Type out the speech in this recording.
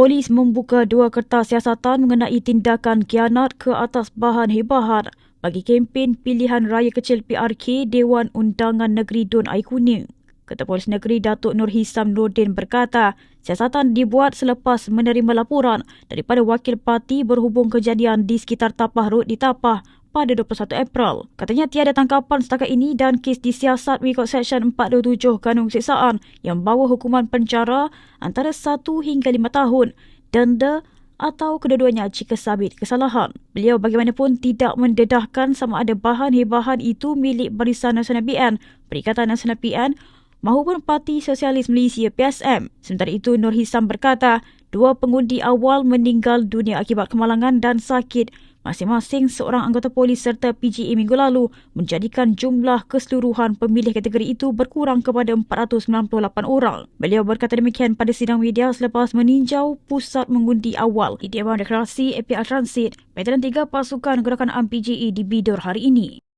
Polis membuka dua kertas siasatan mengenai tindakan kianat ke atas bahan hebahan bagi kempen pilihan raya kecil PRK Dewan Undangan Negeri Dun Air Kuning. Ketua Polis Negeri Datuk Nur Hisam Nordin berkata, siasatan dibuat selepas menerima laporan daripada wakil parti berhubung kejadian di sekitar Tapah Road di Tapah pada 21 April. Katanya tiada tangkapan setakat ini dan kes disiasat mengikut Seksyen 427 Kanun Siksaan yang bawa hukuman penjara antara 1 hingga 5 tahun, denda atau kedua-duanya jika sabit kesalahan. Beliau bagaimanapun tidak mendedahkan sama ada bahan hebahan itu milik Barisan Nasional PN, Perikatan Nasional PN maupun Parti Sosialis Malaysia PSM. Sementara itu Nur Hisam berkata, dua pengundi awal meninggal dunia akibat kemalangan dan sakit masing-masing seorang anggota polis serta PGA minggu lalu menjadikan jumlah keseluruhan pemilih kategori itu berkurang kepada 498 orang. Beliau berkata demikian pada sidang media selepas meninjau pusat mengundi awal di Dewan Deklarasi APR Transit Veteran 3 Pasukan Gerakan AMPGE di Bidor hari ini.